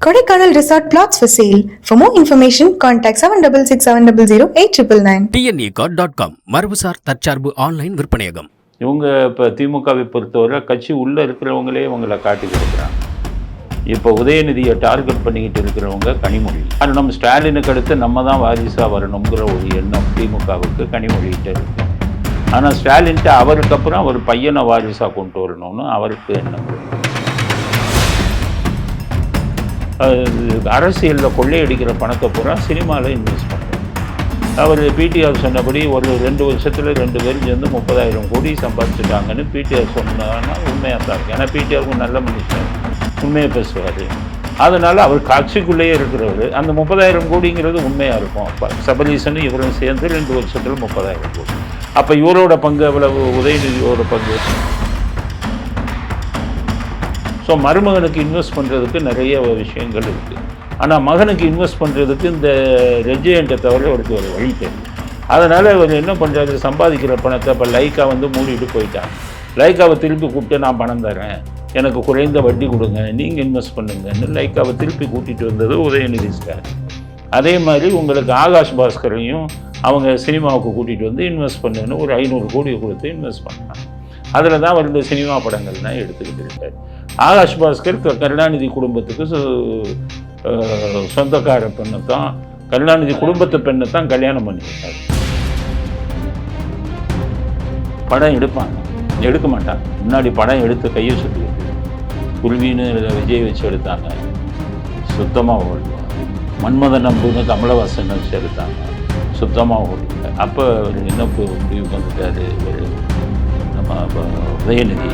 Kodaikanal Resort Plots for sale. For more information, contact 7667008999. DNA dot com மரபுசார் தற்சார்பு online விற்பனையகம் இவங்க இப்போ திமுகவை பொறுத்தவரை கட்சி உள்ளே இருக்கிறவங்களே இவங்களை காட்டி கொடுக்குறாங்க இப்போ உதயநிதியை டார்கெட் பண்ணிக்கிட்டு இருக்கிறவங்க கனிமொழி காரணம் ஸ்டாலினுக்கு அடுத்து நம்ம தான் வாரிசாக வரணுங்கிற ஒரு எண்ணம் திமுகவுக்கு கனிமொழிகிட்ட இருக்கு ஆனால் ஸ்டாலின்ட்டு அவருக்கு அப்புறம் அவர் பையனை வாரிசாக கொண்டு வரணும்னு அவருக்கு எண்ணம் இருக்கு. அரசியலில் கொள்ளையடிக்கிற பணத்தை பூரா சினிமாவில் இன்வெஸ்ட் பண்ணுறாங்க அவர் பிடிஆர் சொன்னபடி ஒரு ரெண்டு வருஷத்தில் ரெண்டு பேரும் சேர்ந்து முப்பதாயிரம் கோடி சம்பாதிச்சிட்டாங்கன்னு பிடிஆர் சொன்னாங்கன்னா உண்மையாக தான் இருக்கு. ஏன்னா பிடிஆருக்கும் நல்ல மனுஷன். உண்மையை பேசுவார். அதனால் அவர் காட்சிக்குள்ளேயே இருக்கிறவர். அந்த முப்பதாயிரம் கோடிங்கிறது உண்மையாக இருக்கும். அப்போ சபரீசனும் இவரும் சேர்ந்து ரெண்டு வருஷத்தில் முப்பதாயிரம் கோடி. அப்போ இவரோட பங்கு எவ்வளவு? உதயநிதியோட பங்கு. ஸோ மருமகனுக்கு இன்வெஸ்ட் பண்ணுறதுக்கு நிறைய விஷயங்கள் இருக்குது ஆனால் மகனுக்கு இன்வெஸ்ட் பண்ணுறதுக்கு இந்த ரெஜியன்ட்டை தவிர அவருக்கு ஒரு வழி தெரியும் அதனால் அவர் என்ன பண்ணுறாரு சம்பாதிக்கிற பணத்தை இப்போ லைக்கா வந்து மூடிட்டு போயிட்டான் லைக்காவை திருப்பி கூப்பிட்டு நான் பணம் தரேன். எனக்கு குறைந்த வட்டி கொடுங்க. நீங்கள் இன்வெஸ்ட் பண்ணுங்கன்னு லைக்காவை திருப்பி கூட்டிகிட்டு வந்தது உதயநிதி சார் அதே மாதிரி உங்களுக்கு ஆகாஷ் பாஸ்கரையும் அவங்க சினிமாவுக்கு கூட்டிகிட்டு வந்து இன்வெஸ்ட் பண்ணுன்னு ஒரு ஐநூறு கோடி கொடுத்து இன்வெஸ்ட் பண்ணாங்க அதில் தான் அவர் இந்த சினிமா படங்கள்லாம் எடுத்துக்கிட்டு இருக்கார். ஆகாஷ் பாஸ்கர் கருணாநிதி குடும்பத்துக்கு சு- சொந்தக்கார பெண்ணை தான் கருணாநிதி குடும்பத்து பெண்ணை தான் கல்யாணம் பண்ணியிருக்காரு படம் எடுப்பாங்க. எடுக்க மாட்டாங்க. முன்னாடி படம் எடுத்து கையை சுற்றி குருவின்னு விஜய் வச்சு எடுத்தாங்க. சுத்தமாக ஓடல மன்மதன் நம்புன்னு தமிழவாசன் வச்சு எடுத்தாங்க. சுத்தமாக ஓடல அப்போ என்ன முடிவுக்கு வந்துட்டார் நம்ம உதயநிதி.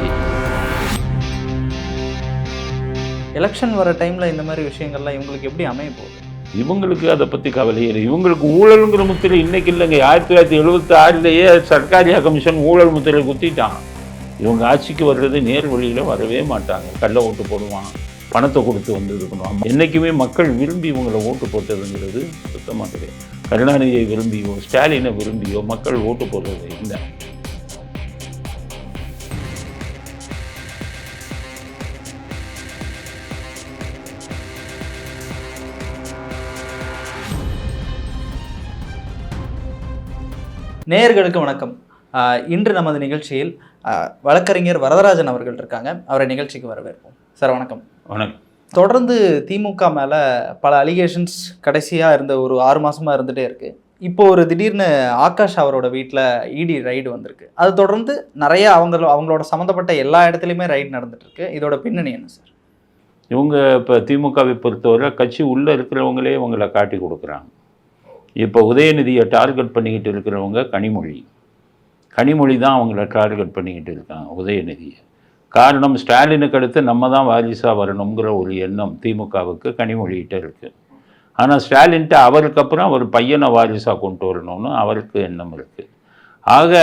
எலெக்ஷன் வர டைமில் இந்த மாதிரி விஷயங்கள்லாம் இவங்களுக்கு எப்படி அமைய போகுது? இவங்களுக்கு அதை பற்றி கவலையே இல்லை. இவங்களுக்கு ஊழலுங்கிற முத்திரை இன்னைக்கு இல்லைங்க. ஆயிரத்தி தொள்ளாயிரத்தி எழுபத்தி ஆறுலேயே சர்க்காரியா கமிஷன் ஊழல் முத்திரை குத்திட்டான். இவங்க ஆட்சிக்கு வர்றது நேர் வழியில் வரவே மாட்டாங்க. கள்ள ஓட்டு போடுவான். பணத்தை கொடுத்து வந்துருக்கணும் என்றைக்குமே மக்கள் விரும்பி இவங்களை ஓட்டு போட்டதுங்கிறது சுத்தமாக கிடையாது கருணாநிதியை விரும்பியோ ஸ்டாலினை விரும்பியோ மக்கள் ஓட்டு போடுறது இல்லை. நேயர்களுக்கு வணக்கம். இன்று நமது நிகழ்ச்சியில் வழக்கறிஞர் வரதராஜன் அவர்கள் இருக்காங்க. அவரை நிகழ்ச்சிக்கு வரவேற்போம். சார் வணக்கம். வணக்கம். தொடர்ந்து திமுக மேலே பல அலிகேஷன்ஸ் கடைசியாக இருந்த ஒரு ஆறு மாசமா இருந்துகிட்டே இருக்கு. இப்போ ஒரு திடீர்னு ஆகாஷ் அவரோட வீட்டில் இடி ரைடு வந்திருக்கு. அது தொடர்ந்து நிறைய அவங்க அவங்களோட சம்மந்தப்பட்ட எல்லா இடத்துலையுமே ரைடு நடந்துட்டு இருக்கு இதோட பின்னணி என்ன சார்? இவங்க இப்போ திமுகவை பொறுத்தவரை கட்சி உள்ளே இருக்கிறவங்களே இவங்களை காட்டி கொடுக்குறாங்க. இப்போ உதயநிதியை டார்கெட் பண்ணிக்கிட்டு இருக்கிறவங்க கனிமொழி. கனிமொழி தான் அவங்கள டார்கெட் பண்ணிக்கிட்டு இருக்காங்க உதயநிதியை. காரணம் ஸ்டாலினுக்கு அடுத்து நம்ம தான் வாரிசாக வரணுங்கிற ஒரு எண்ணம் திமுகவுக்கு கனிமொழிகிட்ட இருக்குது ஆனால் ஸ்டாலின்ட்டு அவருக்கு அப்புறம் அவர் பையனை வாரிசாக கொண்டு வரணும்னு அவருக்கு எண்ணம் இருக்குது ஆக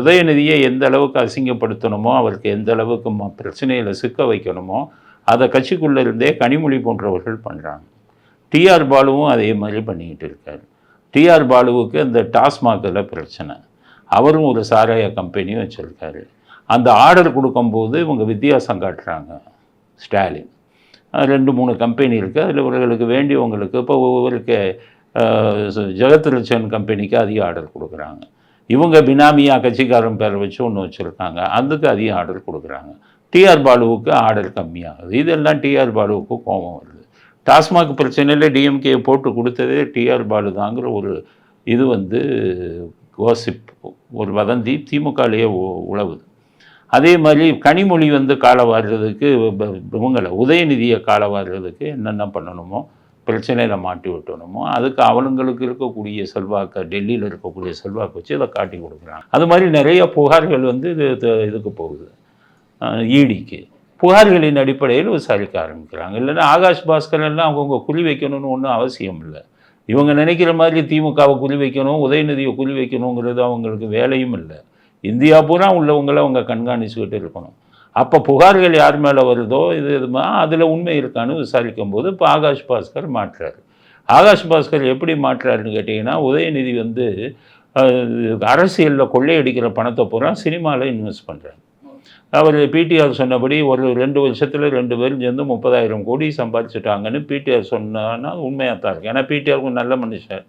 உதயநிதியை எந்த அளவுக்கு அசிங்கப்படுத்தணுமோ அவருக்கு எந்த அளவுக்கு பிரச்சனையில் சிக்க வைக்கணுமோ அதை கட்சிக்குள்ளே இருந்தே கனிமொழி போன்றவர்கள் பண்ணுறாங்க டிஆர் பாலுவும் அதே மாதிரி பண்ணிக்கிட்டு இருக்காரு. டிஆர் பாலுவுக்கு இந்த டாஸ்மாகில் பிரச்சனை. அவரும் ஒரு சாராய கம்பெனியும் வச்சுருக்காரு. அந்த ஆர்டர் கொடுக்கும்போது இவங்க வித்தியாசம் காட்டுறாங்க ஸ்டாலின். ரெண்டு மூணு கம்பெனி இருக்குது அதில் இவர்களுக்கு வேண்டியவங்களுக்கு இப்போ ஒவ்வொருக்கு ஜெகத்ரிச்சன் கம்பெனிக்கு அதிக ஆர்டர் கொடுக்குறாங்க. இவங்க பினாமியா கட்சிக்காரன் பேரை வச்சு ஒன்று வச்சுருக்காங்க. அதுக்கு அதிக ஆர்டர் கொடுக்குறாங்க. டிஆர் பாலுவுக்கு ஆர்டர் கம்மியாகுது. இதெல்லாம் டிஆர் பாலுவுக்கு கோபம் வருது. டாஸ்மாக் பிரச்சனையில் டிஎம்கே போட்டு கொடுத்ததே டிஆர் பாலு தாங்கிற ஒரு இது வந்து கோசிப் ஒரு வதந்தி திமுகலேயே உழவுது. அதே மாதிரி கனிமொழி வந்து காலை வாடுறதுக்கு இவங்களை உதயநிதியை காலை வாடுறதுக்கு என்னென்ன பண்ணணுமோ பிரச்சனையில் மாட்டி விட்டணுமோ அதுக்கு அவனுங்களுக்கு இருக்கக்கூடிய செல்வாக்கை டெல்லியில் இருக்கக்கூடிய செல்வாக்கு வச்சு இதை காட்டி கொடுக்குறாங்க. அது மாதிரி நிறைய புகார்கள் வந்து இது இது- இதுக்கு போகுது. ஈடிக்கு புகார்களின் அடிப்படையில் விசாரிக்க ஆரம்பிக்கிறாங்க. இல்லைன்னா ஆகாஷ் பாஸ்கர் எல்லாம் அவங்கவுங்க குறி வைக்கணும்னு ஒன்றும் அவசியம் இல்லை. இவங்க நினைக்கிற மாதிரி திமுகவை குறி வைக்கணும் உதயநிதியை குறி வைக்கணுங்கிறது அவங்களுக்கு வேலையும் இல்லை. இந்தியா பூரா உள்ளவங்களை அவங்க கண்காணிச்சுக்கிட்டு இருக்கணும். அப்போ புகார்கள் யார் மேலே வருதோ இது இதுமா அதில் உண்மை இருக்கான்னு விசாரிக்கும் போது இப்போ ஆகாஷ் பாஸ்கர் மாற்றுறாரு ஆகாஷ் பாஸ்கர் எப்படி மாற்றுறாருன்னு கேட்டிங்கன்னா உதயநிதி வந்து அரசியலில் கொள்ளையடிக்கிற பணத்தை பூரா சினிமாவில் இன்வெஸ்ட் பண்ணுறாரு அவர் பிடிஆர் சொன்னபடி ஒரு ரெண்டு வருஷத்தில் ரெண்டு பேரும் சேர்ந்து முப்பதாயிரம் கோடி சம்பாதிச்சுட்டாங்கன்னு பிடிஆர் சொன்னான்னா உண்மையாக தான் இருக்கு. ஏன்னா பிடிஆர் நல்ல மனுஷன்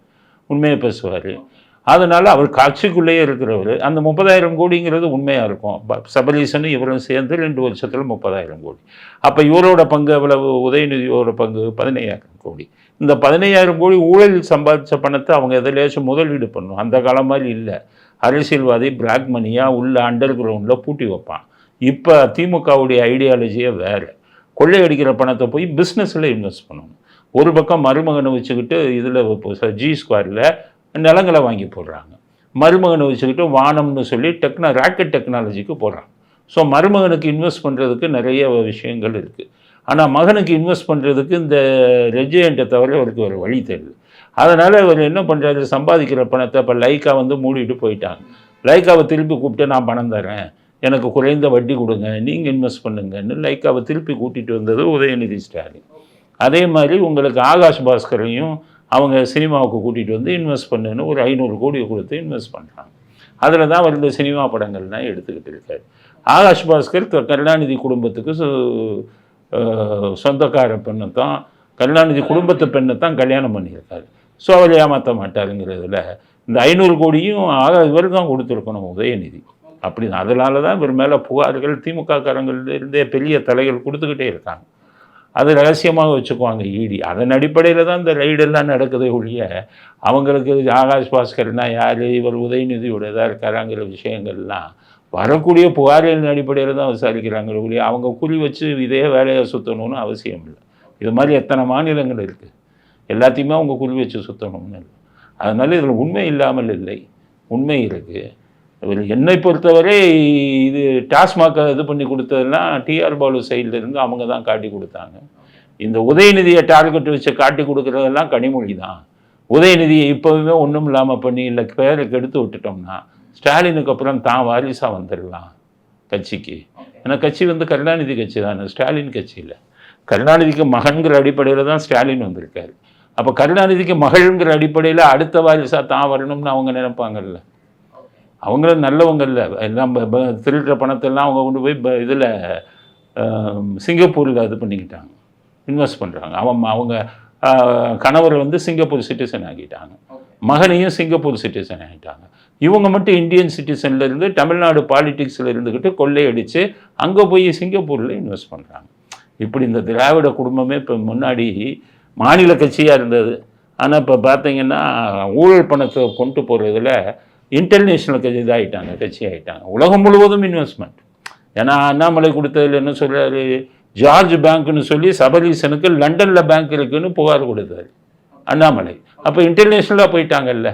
உண்மையை பேசுவார். அதனால் அவர் காட்சிக்குள்ளேயே இருக்கிறவர். அந்த முப்பதாயிரம் கோடிங்கிறது உண்மையாக இருக்கும். ப- சபரீசனும் இவரும் சேர்ந்து ரெண்டு வருஷத்தில் முப்பதாயிரம் கோடி. அப்போ இவரோட பங்கு எவ்வளவு? உதயநிதியோட பங்கு பதினையாயிரம் கோடி. இந்த பதினையாயிரம் கோடி ஊழலில் சம்பாதிச்ச பணத்தை அவங்க எதிலேயாச்சும் முதலீடு பண்ணும். அந்த காலம் மாதிரி இல்லை. அரசியல்வாதி பிளாக் மணியாக உள்ள அண்டர் கிரவுண்டில் பூட்டி வைப்பான். இப்போ திமுகவுடைய ஐடியாலஜியே வேறு. கொள்ளையடிக்கிற பணத்தை போய் பிஸ்னஸில் இன்வெஸ்ட் பண்ணணும். ஒரு பக்கம் மருமகனை வச்சுக்கிட்டு இதில் இப்போ ஜி ஸ்கொயரில் நிலங்களை வாங்கி போடுறாங்க. மருமகனை வச்சுக்கிட்டு வானம்னு சொல்லி டெக்னா ராக்கெட் டெக்னாலஜிக்கு போடுறாங்க. ஸோ மருமகனுக்கு இன்வெஸ்ட் பண்ணுறதுக்கு நிறைய விஷயங்கள் இருக்குது ஆனால் மகனுக்கு இன்வெஸ்ட் பண்ணுறதுக்கு இந்த ரெஜியண்ட்டை தவிர அவருக்கு ஒரு வழி தெரியல. அதனால் அவர் என்ன பண்ணுறாரு சம்பாதிக்கிற பணத்தை இப்போ லைக்கா வந்து மூடிட்டு போயிட்டாங்க. லைக்காவை திருப்பி கூப்பிட்டு நான் பணம் தரேன். எனக்கு குறைந்த வட்டி கொடுங்க நீங்கள் இன்வெஸ்ட் பண்ணுங்கன்னு லைக் அவள் திருப்பி கூட்டிகிட்டு வந்தது உதயநிதி ஸ்டாலின். அதே மாதிரி உங்களுக்கு ஆகாஷ் பாஸ்கரையும் அவங்க சினிமாவுக்கு கூட்டிகிட்டு வந்து இன்வெஸ்ட் பண்ணுன்னு ஒரு ஐநூறு கோடி கொடுத்து இன்வெஸ்ட் பண்ணுறாங்க அதில் தான் அவர் இந்த சினிமா படங்கள்லாம் எடுத்துக்கிட்டு இருக்கார். ஆகாஷ் பாஸ்கர் கருணாநிதி குடும்பத்துக்கு சு- சொந்தக்கார பெண்ணை தான் கருணாநிதி குடும்பத்து பெண்ணை தான் கல்யாணம் பண்ணியிருக்காரு. ஸோ அவர் ஏமாற்ற மாட்டாருங்கிறதுல இந்த ஐநூறு கோடியும் ஆக இவர் தான் கொடுத்துருக்கணும் உதயநிதி. அப்படி அதனால தான் இவர் மேலே புகார்கள் திமுக இருந்தே பெரிய தலைகள் கொடுத்துக்கிட்டே இருக்காங்க. அது ரகசியமாக வச்சுக்குவாங்க ஈடி அதன் அடிப்படையில் தான் இந்த ரைடெல்லாம் நடக்குதே ஒழிய அவங்களுக்கு ஆகாஷ் பாஸ்கர்னா யார் இவர் உதயநிதியோட இதாக இருக்காராங்கிற விஷயங்கள்லாம் வரக்கூடிய புகார்களின் அடிப்படையில் தான் விசாரிக்கிறாங்க ஒழிய அவங்க குறி வச்சு இதே வேலையை சுற்றணும்னு அவசியம் இல்லை. இது மாதிரி எத்தனை மாநிலங்கள் இருக்குது எல்லாத்தையுமே அவங்க குறி வச்சு சுற்றணும்னு இல்லை. அதனால இதில் உண்மை இல்லாமல் இல்லை. உண்மை இருக்குது என்னை பொறுத்தவரை இது டாஸ்மாக இது பண்ணி கொடுத்ததெல்லாம் டிஆர் பாலு சைட்லேருந்து அவங்க தான் காட்டி கொடுத்தாங்க. இந்த உதயநிதியை டார்கெட் வச்சு காட்டி கொடுக்குறதெல்லாம் கனிமொழி தான். உதயநிதியை இப்போவுமே ஒன்றும் இல்லாமல் பண்ணி இல்லை பேரை கெடுத்து விட்டுட்டோம்னா ஸ்டாலினுக்கு அப்புறம் தான் வாரிசாக வந்துடலாம் கட்சிக்கு. ஏன்னா கட்சி வந்து கருணாநிதி கட்சி தானே ஸ்டாலின் கட்சி இல்லை. கருணாநிதிக்கு மகன்கிற அடிப்படையில் தான் ஸ்டாலின் வந்திருக்காரு. அப்போ கருணாநிதிக்கு மகள்ங்கிற அடிப்படையில் அடுத்த வாரிசாக தான் வரணும்னு அவங்க நினைப்பாங்கல்ல. அவங்களும் நல்லவங்க இல்லை எல்லாம் திருடுற பணத்தெல்லாம் அவங்க கொண்டு போய் இதில் சிங்கப்பூரில் இது பண்ணிக்கிட்டாங்க. இன்வெஸ்ட் பண்ணுறாங்க அவன் அவங்க கணவரை வந்து சிங்கப்பூர் சிட்டிசன் ஆக்கிட்டாங்க மகனையும் சிங்கப்பூர் சிட்டிசன் ஆகிட்டாங்க. இவங்க மட்டும் இந்தியன் சிட்டிசன்ல இருந்து தமிழ்நாடு பாலிடிக்ஸில் இருந்துக்கிட்டு கொள்ளையடித்து அங்கே போய் சிங்கப்பூரில் இன்வெஸ்ட் பண்ணுறாங்க இப்படி இந்த திராவிட குடும்பமே இப்போ முன்னாடி மாநில கட்சியாக இருந்தது. ஆனால் இப்போ பார்த்தீங்கன்னா ஊழல் பணத்தை கொண்டு போகிறதுல இன்டர்நேஷ்னல் கட்சி இதாகிட்டாங்க கட்சி ஆகிட்டாங்க உலகம் முழுவதும் இன்வெஸ்ட்மெண்ட் ஏன்னா அண்ணாமலை கொடுத்ததில் என்ன சொல்கிறாரு ஜார்ஜ் பேங்க்னு சொல்லி சபரீசனுக்கு லண்டனில் பேங்க் இருக்குன்னு புகார் கொடுத்தாரு அண்ணாமலை. அப்போ இன்டர்நேஷ்னலாக போயிட்டாங்கல்ல.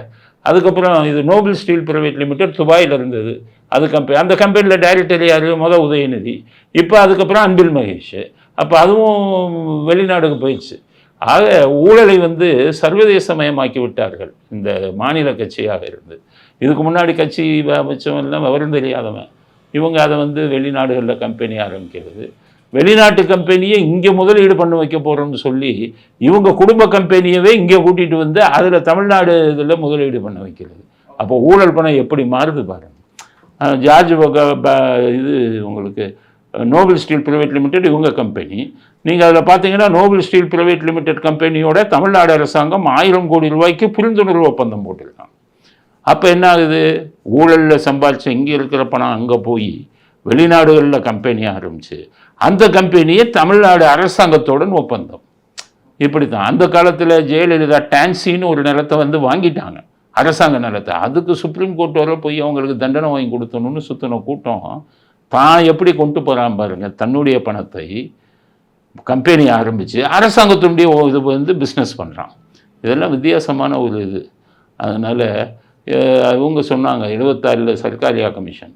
அதுக்கப்புறம் இது நோபல் ஸ்டீல் பிரைவேட் லிமிடெட் துபாயில் இருந்தது. அது கம்பெனி அந்த கம்பெனியில் டைரக்டர் யார்? மொதல் உதயநிதி. இப்போ அதுக்கப்புறம் அன்பில் மகேஷ். அப்போ அதுவும் வெளிநாடுக்கு போயிடுச்சு. ஆக ஊழலை வந்து சர்வதேசமயமாக்கி விட்டார்கள் இந்த மாநில கட்சியாக இருந்து. இதுக்கு முன்னாடி கட்சி அமைச்சவன் எல்லாம் விவரம் தெரியாதவன். இவங்க அதை வந்து வெளிநாடுகளில் கம்பெனி ஆரம்பிக்கிறது. வெளிநாட்டு கம்பெனியை இங்கே முதலீடு பண்ண வைக்க போகிறோம்னு சொல்லி இவங்க குடும்ப கம்பெனியவே இங்கே கூட்டிகிட்டு வந்து அதில் தமிழ்நாடு இதில் முதலீடு பண்ண வைக்கிறது. அப்போ ஊழல் பணம் எப்படி மாறுது பாருங்கள் ஜார்ஜ் இது உங்களுக்கு நோபல் ஸ்டீல் பிரைவேட் லிமிடெட் இவங்க கம்பெனி நீங்கள் அதில் பார்த்தீங்கன்னா நோபல் ஸ்டீல் பிரைவேட் லிமிடெட் கம்பெனியோட தமிழ்நாடு அரசாங்கம் ஆயிரம் கோடி ரூபாய்க்கு புரிந்துணர்வு ஒப்பந்தம் போட்டிருக்காங்க. அப்போ என்ன ஆகுது ஊழலில் சம்பாதிச்ச இங்கே இருக்கிற பணம் அங்கே போய் வெளிநாடுகளில் கம்பெனி ஆரம்பிச்சு அந்த கம்பெனியை தமிழ்நாடு அரசாங்கத்துடன் ஒப்பந்தம். இப்படி தான் அந்த காலத்தில் ஜெயலலிதா டான்சின்னு ஒரு நிலத்தை வந்து வாங்கிட்டாங்க. அரசாங்க நிலத்தை. அதுக்கு சுப்ரீம் கோர்ட் வரை போய் அவங்களுக்கு தண்டனை வாங்கி கொடுத்தணும்னு சுற்றின கூட்டம். தான் எப்படி கொண்டு போகிறான் பாருங்கள் தன்னுடைய பணத்தை கம்பெனி ஆரம்பித்து அரசாங்கத்தினுடைய இது வந்து பிஸ்னஸ் பண்ணுறான் இதெல்லாம் வித்தியாசமான ஒரு இது. அதனால் அவங்க சொன்னாங்க எழுபத்தாறில் சர்க்காரியா கமிஷன்.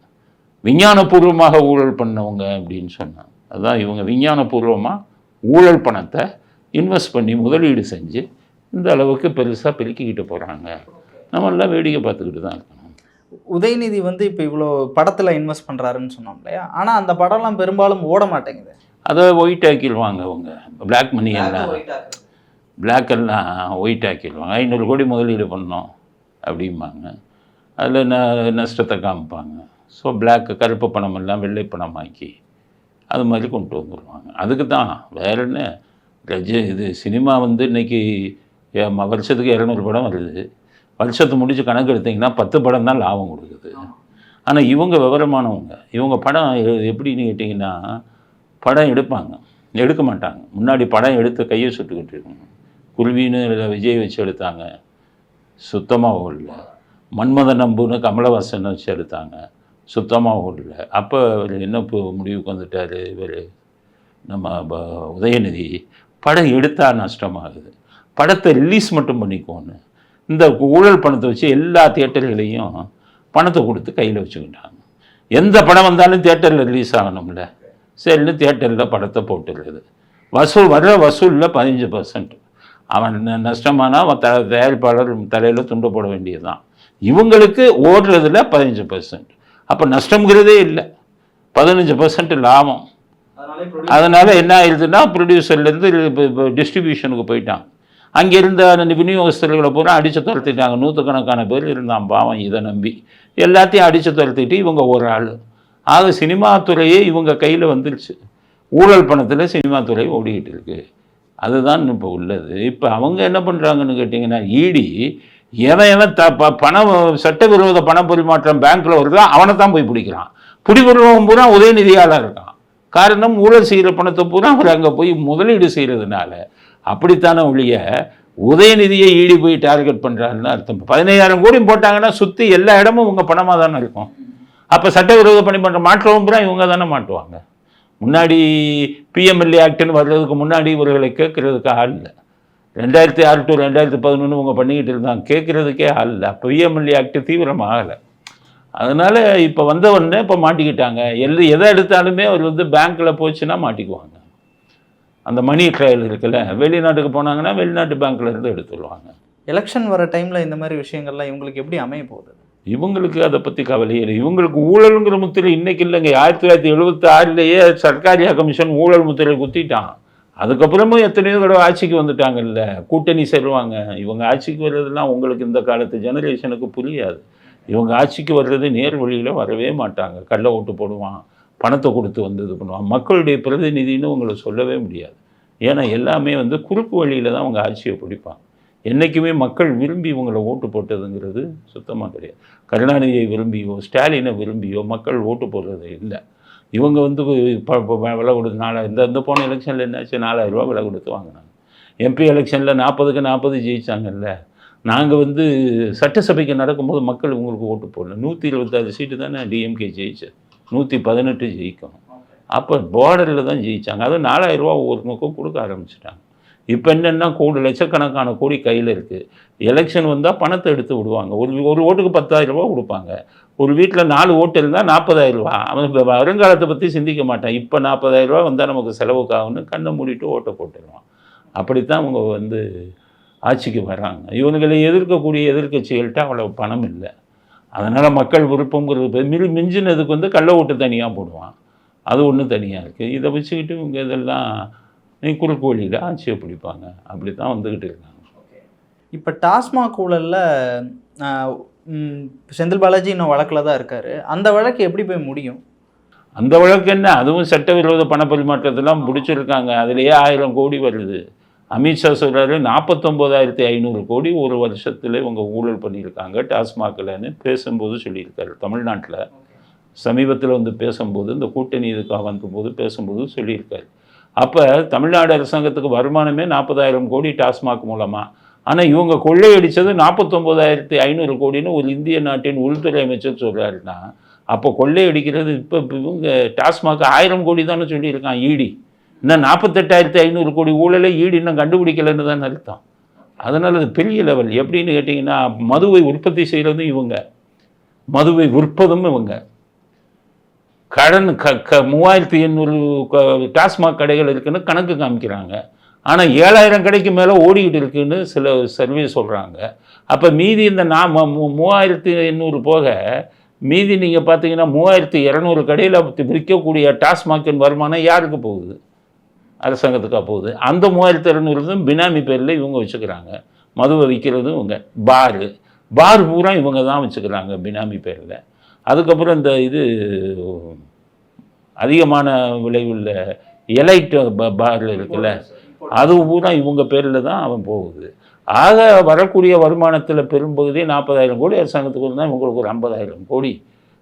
விஞ்ஞானபூர்வமாக ஊழல் பண்ணவங்க அப்படின்னு சொன்னாங்க. அதான் இவங்க விஞ்ஞானபூர்வமாக ஊழல் பணத்தை இன்வெஸ்ட் பண்ணி முதலீடு செஞ்சு இந்த அளவுக்கு பெருசாக பெருக்கிக்கிட்டு போகிறாங்க நம்மெல்லாம் வேடிக்கை பார்த்துக்கிட்டு தான் இருக்கணும். உதயநிதி வந்து இப்போ இவ்வளோ படத்தில் இன்வெஸ்ட் பண்ணுறாருன்னு சொன்னோம் இல்லையா? ஆனால் அந்த படம்லாம் பெரும்பாலும் ஓட மாட்டேங்குது. அதை ஒயிட் ஆக்கிடுவாங்க அவங்க பிளாக் மணி எல்லாம். பிளாக் எல்லாம் ஒயிட் ஆக்கிடுவாங்க ஐநூறு கோடி முதலீடு பண்ணோம். அப்படிம்பாங்க. அதில் ந நஷ்டத்தை காமிப்பாங்க. ஸோ பிளாக் கருப்பு பணம் எல்லாம் வெள்ளை பணமாக்கி அது மாதிரி கொண்டு வந்துடுவாங்க அதுக்கு தான் வேற என்ன? ரஜ இது சினிமா வந்து ம- வருஷத்துக்கு இரநூறு படம் வருது. வருஷத்தை முடிச்சு கணக்கு எடுத்தீங்கன்னா பத்து படம் தான் லாபம் கொடுக்குது. ஆனால் இவங்க விவரமானவங்க இவங்க படம் எப்படின்னு கேட்டிங்கன்னா படம் எடுப்பாங்க. எடுக்க மாட்டாங்க. முன்னாடி படம் எடுத்து கையை சுட்டுக்கிட்டு இருக்காங்க குருவின்னு விஜய் வச்சு எடுத்தாங்க. சுத்தமாக ஓடல மன்மத நம்புன்னு கமலவாசன் வச்சு எடுத்தாங்க. சுத்தமாக ஓடல அப்போ அவர் என்ன இப்போ முடிவுக்கு வந்துட்டார் இவர்? நம்ம உதயநிதி படம் எடுத்தால் நஷ்டமாகுது. படத்தை ரிலீஸ் மட்டும் பண்ணிக்கோன்னு. இந்த ஊழல் பணத்தை வச்சு எல்லா தியேட்டர்களையும் பணத்தை கொடுத்து கையில் வச்சுக்கிட்டாங்க. எந்த படம் வந்தாலும் தியேட்டரில் ரிலீஸ் ஆகணும்ல. சரின்னு தியேட்டரில் படத்தை போட்டுருது வசூல் வர்ற வசூலில் பதினஞ்சு பர்சன்ட் அவன் ந- நஷ்டமானா அவன் த தயாரிப்பாளர் தலையில் துண்டு போட வேண்டியதுதான். இவங்களுக்கு ஓடுறதுல பதினஞ்சு பர்சன்ட் அப்போ நஷ்டம்ங்கிறதே இல்லை. பதினஞ்சு பர்சன்ட் லாபம். அதனால் என்ன ஆயிடுதுன்னா ப்ரொடியூசர்லேருந்து இப்போ டிஸ்ட்ரிபியூஷனுக்கு போயிட்டான் அங்கே இருந்த அந்த விநியோகஸ்தர்களை பூரா அடித்து துரத்திட்டாங்க. நூற்றுக்கணக்கான பேர் இருந்தான் பாவம் இதை நம்பி. எல்லாத்தையும் அடித்து துரத்திட்டு இவங்க ஒரு ஆள். ஆக சினிமா துறையே இவங்க கையில் வந்துருச்சு. ஊழல் பணத்தில் சினிமா துறை ஓடிக்கிட்டு இருக்கு. அதுதான் இப்போ உள்ளது. இப்போ அவங்க என்ன பண்ணுறாங்கன்னு கேட்டிங்கன்னா இடி எவன் எவன் த ப பணம் சட்டவிரோத பண பரிமாற்றம் பேங்க்கில் வருதோ அவனை தான் போய் பிடிக்கிறான். பிடிபடுறவன் பூரா உதயநிதியாளாக இருக்கான். காரணம் ஊழல் செய்கிற பணத்தை பூரா அவர் அங்கே போய் முதலீடு செய்கிறதுனால அப்படித்தானே ஒழிய உதயநிதியை ஈடி போய் டார்கெட் பண்ணுறாருன்னு அர்த்தம். பதினையாயிரம் கோடி போட்டாங்கன்னா சுற்றி எல்லா இடமும் உங்கள் பணமாக தானே இருக்கும். அப்போ சட்டவிரோத பணி பண்ணுற மாற்றவும் பூரா இவங்க தானே மாட்டுவாங்க. முன்னாடி பிஎம்எல்ஏ ஆக்டுன்னு வர்றதுக்கு முன்னாடி இவர்களை கேட்குறதுக்கு ஆள் இல்லை. ரெண்டாயிரத்தி ஆறு டு ரெண்டாயிரத்தி பதினொன்று இவங்க பண்ணிக்கிட்டு இருந்தாங்க கேட்குறதுக்கே ஆள் இல்லை. அப்போ பிஎம்எல்ஏ ஆக்டு தீவிரமாகலை ஆகலை. அதனால் இப்போ வந்த உடனே இப்போ மாட்டிக்கிட்டாங்க. எல் எதை எடுத்தாலுமே அவர் வந்து பேங்க்கில் போச்சுன்னா மாட்டிக்குவாங்க. அந்த மணி ட்ரையல் இருக்குல்ல. வெளிநாட்டுக்கு போனாங்கன்னா வெளிநாட்டு பேங்க்கில் இருந்து எடுத்துடுவாங்க எலெக்ஷன் வர டைமில் இந்த மாதிரி விஷயங்கள்லாம் இவங்களுக்கு எப்படி அமைய போகுது? இவங்களுக்கு அதை பற்றி கவலையே இல்லை. இவங்களுக்கு ஊழலுங்கிற முத்திரை இன்னைக்கு இல்லைங்க. ஆயிரத்தி தொள்ளாயிரத்தி எழுபத்தி ஆறிலேயே சர்க்காரியா கமிஷன் ஊழல் முத்திரை குத்திட்டான். அதுக்கப்புறமும் எத்தனையோ தடவை ஆட்சிக்கு வந்துட்டாங்கல்ல. கூட்டணி செல்வாங்க இவங்க ஆட்சிக்கு வர்றதுலாம் உங்களுக்கு இந்த காலத்து ஜெனரேஷனுக்கு புரியாது. இவங்க ஆட்சிக்கு வர்றது நேர் வழியில் வரவே மாட்டாங்க. கள்ள ஓட்டு போடுவான். பணத்தை கொடுத்து வந்து இது பண்ணுவான். மக்களுடைய பிரதிநிதின்னு உங்களை சொல்லவே முடியாது. ஏன்னா எல்லாமே வந்து குறுக்கு வழியில் தான் அவங்க ஆட்சியை பிடிப்பாங்க. என்றைக்குமே மக்கள் விரும்பி இவங்களை ஓட்டு போட்டதுங்கிறது சுத்தமாக கிடையாது. கருணாநிதியை விரும்பியோ ஸ்டாலினை விரும்பியோ மக்கள் ஓட்டு போடுறது இல்லை. இவங்க வந்து விலை கொடுத்து நாலாயிரம் இந்த இந்த போன எலெக்ஷனில் என்னாச்சு? நாலாயிரரூபா விலை கொடுத்து வாங்கினாங்க. எம்பி எலெக்ஷனில் நாற்பதுக்கு நாற்பது ஜெயிச்சாங்கல்ல. நாங்கள் வந்து சட்டசபைக்கு நடக்கும்போது மக்கள் உங்களுக்கு ஓட்டு போடல. நூற்றி இருபத்தாறு சீட்டு தானே டிஎம்கே ஜெயிச்சு. நூற்றி பதினெட்டு ஜெயிக்கும். அப்போ பார்டரில் தான் ஜெயிச்சாங்க. அதை நாலாயிரரூபா ஒவ்வொருத்தனுக்கும் கொடுக்க ஆரம்பிச்சிட்டாங்க. இப்போ என்னென்னா கோடி லட்சக்கணக்கான கோடி கையில் இருக்குது எலெக்ஷன் வந்தால் பணத்தை எடுத்து விடுவாங்க. ஒரு ஒரு ஓட்டுக்கு பத்தாயிரம் ரூபா கொடுப்பாங்க. ஒரு வீட்டில் நாலு ஓட்டு இருந்தால் நாற்பதாயிரம் ரூபா அவன் இப்போ வருங்காலத்தை பற்றி சிந்திக்க மாட்டான். இப்போ நாற்பதாயிரம் ரூபா வந்தால் நமக்கு செலவுக்காகும்னு கண்ணை மூடிட்டு ஓட்டை போட்டுருவான். அப்படித்தான் அவங்க வந்து ஆட்சிக்கு வர்றாங்க. இவங்களை எதிர்க்கக்கூடிய எதிர்க்கட்சிகள்கிட்ட அவ்வளோ பணம் இல்லை. அதனால் மக்கள் விருப்பங்கிறது போய் மில் மிஞ்சினதுக்கு வந்து கள்ள ஓட்டு தனியாக போடுவான். அது ஒன்று தனியாக இருக்குது இதை வச்சுக்கிட்டு இவங்க இதெல்லாம் நீ குறுக்கு வழியில் ஆட்சியை பிடிப்பாங்க. அப்படி தான் வந்துக்கிட்டு இருக்காங்க இப்போ டாஸ்மாக் ஊழலில் செந்தில் பாலாஜி இன்னும் வழக்கில் தான் இருக்காரு. அந்த வழக்கு எப்படி போய் முடியும்? அந்த வழக்கு என்ன? அதுவும் சட்டவிரோத பண பரிமாற்றத்தெல்லாம் பிடிச்சிருக்காங்க அதுலேயே ஆயிரம் கோடி வருது. அமித்ஷா சொல்கிறாரு நாற்பத்தொம்போதாயிரத்தி ஐநூறு கோடி ஒரு வருஷத்தில் இவங்க ஊழல் பண்ணியிருக்காங்க டாஸ்மாகில்னு பேசும்போது சொல்லியிருக்காரு தமிழ்நாட்டில். சமீபத்தில் வந்து பேசும்போது இந்த கூட்டணி இதுக்காக வந்தபோது பேசும்போது சொல்லியிருக்காரு. அப்போ தமிழ்நாடு அரசாங்கத்துக்கு வருமானமே நாற்பதாயிரம் கோடி டாஸ்மாக் மூலமாக ஆனால் இவங்க கொள்ளையடித்தது நாற்பத்தொம்போதாயிரத்தி ஐநூறு கோடின்னு ஒரு இந்திய நாட்டின் உள்துறை அமைச்சர் சொல்கிறாருன்னா அப்போ கொள்ளையடிக்கிறது இப்போ இவங்க டாஸ்மாக் ஆயிரம் கோடி தானே சொல்லியிருக்கான் ஈடி. இன்னும் நாற்பத்தெட்டாயிரத்தி ஐநூறு கோடி ஊழலை ஈடு இன்னும் கண்டுபிடிக்கலைன்னு தான் அர்த்தம். அதனால் அது பெரிய லெவல் எப்படின்னு கேட்டிங்கன்னா மதுவை உற்பத்தி செய்கிறதும் இவங்க. மதுவை விற்பதும் இவங்க. கடன் க க மூவாயிரத்தி எண்ணூறு க- டாஸ்மாக் கடைகள் இருக்குன்னு கணக்கு காமிக்கிறாங்க. ஆனால் ஏழாயிரம் கடைக்கு மேலே ஓடிக்கிட்டு இருக்குன்னு சில சர்வே சொல்கிறாங்க அப்போ மீதி இந்த நாம மூ- மூவாயிரத்தி எண்ணூறு போக மீதி நீங்கள் பார்த்தீங்கன்னா மூவாயிரத்தி இரநூறு கடையில் விற்கக்கூடிய டாஸ்மாக்கின் வருமானம் யாருக்கு போகுது? அரசாங்கத்துக்காக போகுது. அந்த மூவாயிரத்தி இரநூறுதும் பினாமி பேரில் இவங்க வச்சுக்கிறாங்க. மதுவை விற்கிறதும் இவங்க. பாரு. பார் பூரா இவங்க தான் வச்சுக்கிறாங்க பினாமி பேரில். அதுக்கப்புறம் இந்த இது அதிகமான விளைவுள்ள எலைட் பார் இருக்குல்ல அது பூரா இவங்க பேரில் தான் அவன் போகுது. ஆக வரக்கூடிய வருமானத்தில் பெரும்பகுதி நாற்பதாயிரம் கோடி அரசாங்கத்துக்கு இருந்தால் இவங்களுக்கு ஒரு ஐம்பதாயிரம் கோடி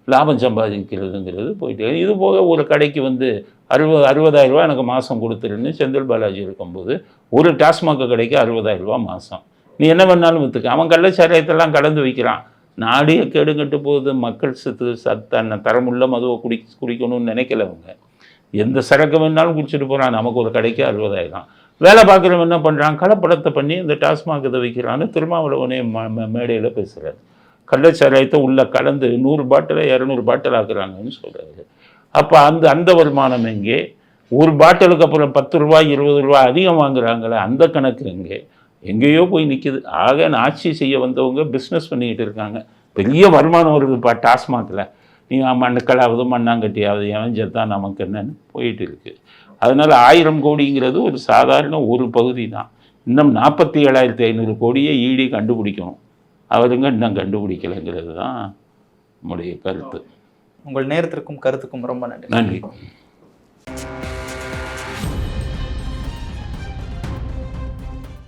லாபம் சம்பாதிக்கிறதுங்கிறது போயிட்டு இது போக ஒரு கடைக்கு வந்து அறுபது அறுபதாயிரம் ரூபா எனக்கு மாதம் கொடுத்துருன்னு செந்தில் பாலாஜி இருக்கும்போது ஒரு டாஸ்மாக் கடைக்கு அறுபதாயிரம் ரூபா மாதம் நீ என்ன வேணாலும் விற்றுக்க அவன் கள்ளச்சாரியத்தெல்லாம் கலந்து வைக்கிறான். நாடே கேடுங்கட்டு போகுது மக்கள் சத்து சத்தான தரமுள்ள மதுவை குடி குடிக்கணும்னு நினைக்கல அவங்க. எந்த சரக்கு வேணாலும் குடிச்சிட்டு போகிறான் நமக்கு ஒரு கடைக்கு அறுபதாயிரம் வேலை பார்க்குறவன் என்ன பண்ணுறான் கலப்படத்தை பண்ணி இந்த டாஸ்மாக் இதை வைக்கிறான்னு திருமாவளவனே மேடையில் பேசுகிறார் கள்ளச்சாராயத்தை உள்ளே கலந்து நூறு பாட்டிலை இரநூறு பாட்டில் ஆக்குறாங்கன்னு சொல்கிறாரு அப்போ அந்த அந்த வருமானம் எங்கே? ஒரு பாட்டிலுக்கு அப்புறம் பத்து ரூபாய் இருபது ரூபாய் அதிகம் வாங்குறாங்களே அந்த கணக்கு எங்கே? எங்கேயோ போய் நிற்கிது ஆக ஆட்சி செய்ய வந்தவங்க பிஸ்னஸ் பண்ணிக்கிட்டு இருக்காங்க. பெரிய வருமானம் வருதுப்பா டாஸ்மாகில். நீ மண்ணுக்களாவது மண்ணாங்கட்டியாவது எவன் செத்தான் நமக்கு என்னன்னு போயிட்டு இருக்கு. அதனால் ஆயிரம் கோடிங்கிறது ஒரு சாதாரண ஒரு பகுதி தான். இன்னும் நாற்பத்தி ஏழாயிரத்தி ஐநூறு கோடியை ஈடி கண்டுபிடிக்கணும். அவருங்க இன்னும் கண்டுபிடிக்கலைங்கிறது தான் நம்முடைய கருத்து. உங்கள் நேரத்திற்கும் கருத்துக்கும் ரொம்ப நன்றி. நன்றி.